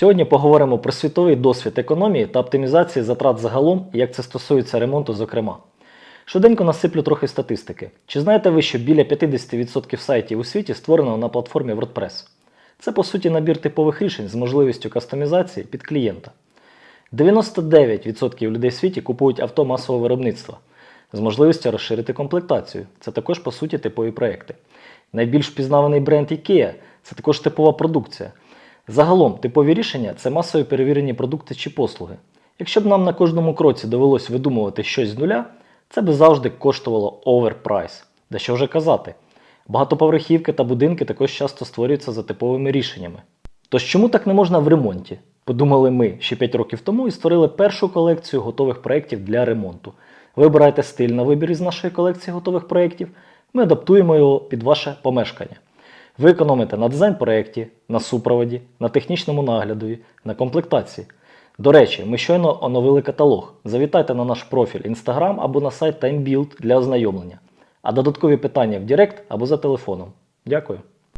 Сьогодні поговоримо про світовий досвід економії та оптимізації затрат загалом і як це стосується ремонту, зокрема. Швиденько насиплю трохи статистики. Чи знаєте ви, що біля 50% сайтів у світі створено на платформі WordPress? Це по суті набір типових рішень з можливістю кастомізації під клієнта. 99% людей в світі купують авто масового виробництва з можливістю розширити комплектацію. Це також по суті типові проекти. Найбільш впізнаваний бренд IKEA це також типова продукція. Загалом, типові рішення це масові перевірені продукти чи послуги. Якщо б нам на кожному кроці довелось видумувати щось з нуля, це би завжди коштувало оверпрайс. Да що вже казати. Багатоповерхівки та будинки також часто створюються за типовими рішеннями. Тож чому так не можна в ремонті? Подумали ми ще 5 років тому і створили першу колекцію готових проєктів для ремонту. Вибирайте стиль на вибір із нашої колекції готових проєктів, ми адаптуємо його під ваше помешкання. Ви економите на дизайн-проєкті, на супроводі, на технічному наглядові, на комплектації. До речі, ми щойно оновили каталог. Завітайте на наш профіль Instagram або на сайт TimeBuild для ознайомлення. А додаткові питання в Директ або за телефоном. Дякую.